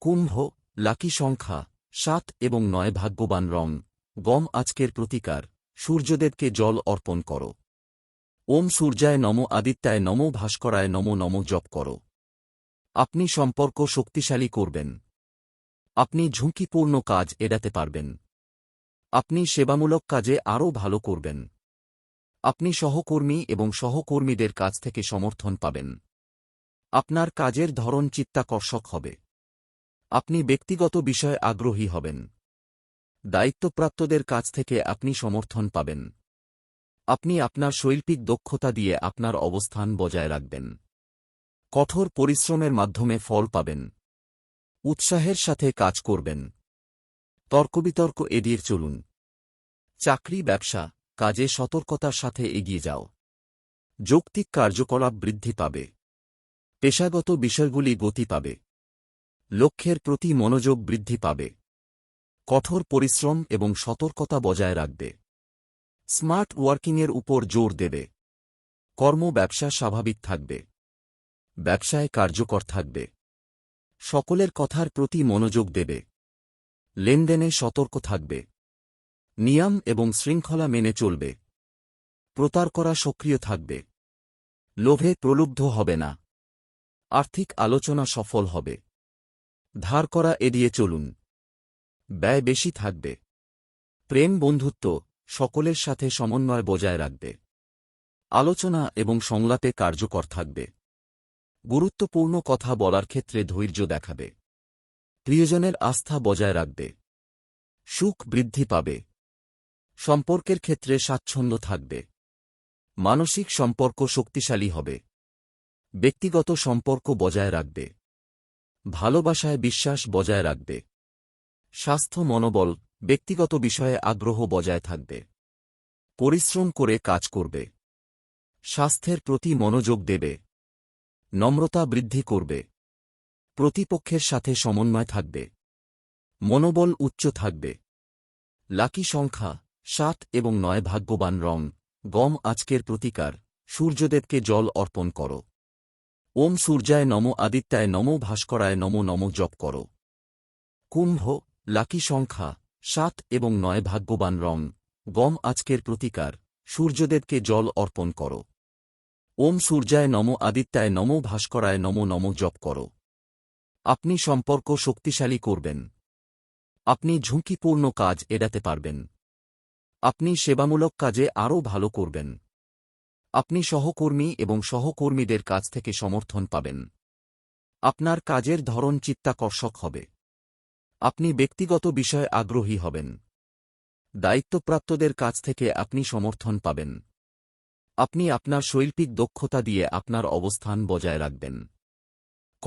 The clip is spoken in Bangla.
কুম্ভ, লাকি সংখ্যা, সাত এবং নয় ভাগ্যবান রং। গম আজকের প্রতিকার। সূর্যদেবকে জল অর্পণ কর। ওম সূর্যায় নম আদিত্যায় নম ভাস্করায় নম নম জপ কর। আপনি সম্পর্ক শক্তিশালী করবেন। আপনি ঝুঁকিপূর্ণ কাজ এড়াতে পারবেন। আপনি সেবামূলক কাজে আরও ভালো করবেন। আপনি সহকর্মী এবং সহকর্মীদের কাছ থেকে সমর্থন পাবেন। আপনার কাজের ধরন চিত্তাকর্ষক হবে। আপনি ব্যক্তিগত বিষয়ে আগ্রহী হবেন। দায়িত্বপ্রাপ্তদের কাছ থেকে আপনি সমর্থন পাবেন। আপনি আপনার শৈল্পিক দক্ষতা দিয়ে আপনার অবস্থান বজায় রাখবেন। কঠোর পরিশ্রমের মাধ্যমে ফল পাবেন। উৎসাহের সাথে কাজ করবেন। তর্কবিতর্ক এড়িয়ে চলুন। চাকরি, ব্যবসা, কাজে সতর্কতার সাথে এগিয়ে যাও। যৌক্তিক কার্যকলাপ বৃদ্ধি পাবে। পেশাগত বিষয়গুলি গতি পাবে। লক্ষ্যের প্রতি মনোযোগ বৃদ্ধি পাবে। কঠোর পরিশ্রম এবং সতর্কতা বজায় রাখবে। স্মার্ট ওয়ার্কিংয়ের উপর জোর দেবে। কর্ম ব্যবসা স্বাভাবিক থাকবে। ব্যবসায় কার্যকর থাকবে। সকলের কথার প্রতি মনোযোগ দেবে। লেনদেনে সতর্ক থাকবে। নিয়ম এবং শৃঙ্খলা মেনে চলবে। প্রতার করা সক্রিয় থাকবে। লোভে প্রলুব্ধ হবে না। আর্থিক আলোচনা সফল হবে। ধার করা এড়িয়ে চলুন। ব্যয় বেশি থাকবে। প্রেম বন্ধুত্ব সকলের সাথে সমন্বয় বজায় রাখবে। আলোচনা এবং সংলাপে কার্যকর থাকবে। গুরুত্বপূর্ণ কথা বলার ক্ষেত্রে ধৈর্য দেখাবে। প্রিয়জনের আস্থা বজায় রাখবে। সুখ বৃদ্ধি পাবে। সম্পর্কের ক্ষেত্রে স্বাচ্ছন্দ্য থাকবে। মানসিক সম্পর্ক শক্তিশালী হবে। ব্যক্তিগত সম্পর্ক বজায় রাখবে। ভালোবাসায় বিশ্বাস বজায় রাখবে। স্বাস্থ্য মনোবল, ব্যক্তিগত বিষয়ে আগ্রহ বজায় থাকবে। পরিশ্রম করে কাজ করবে। স্বাস্থ্যের প্রতি মনোযোগ দেবে। নম্রতা বৃদ্ধি করবে। প্রতিপক্ষের সাথে সমন্বয় থাকবে। মনোবল উচ্চ থাকবে। লাকি সংখ্যা, সাত এবং নয় ভাগ্যবান রং, গম আজকের প্রতিকার, সূর্যদেবকে জল অর্পণ করো। ওম সূর্যায় নম, আদিত্যায় নম, ভাস্করায় নম নম জপ কর। কুম্ভ, লাকি সংখ্যা, সাত এবং নয় ভাগ্যবান রং। গম আজকের প্রতিকার। সূর্যদেবকে জল অর্পণ কর। ওম সূর্যায় নম, আদিত্যায় নম, ভাস্করায় নম নম জপ কর। আপনি সম্পর্ক শক্তিশালী করবেন। আপনি ঝুঁকিপূর্ণ কাজ এড়াতে পারবেন। আপনি সেবামূলক কাজে আরও ভালো করবেন। আপনি সহকর্মী এবং সহকর্মীদের কাছ থেকে সমর্থন পাবেন। আপনার কাজের ধরন চিত্তাকর্ষক হবে। আপনি ব্যক্তিগত বিষয়ে আগ্রহী হবেন। দায়িত্বপ্রাপ্তদের কাছ থেকে আপনি সমর্থন পাবেন। আপনি আপনার শৈল্পিক দক্ষতা দিয়ে আপনার অবস্থান বজায় রাখবেন।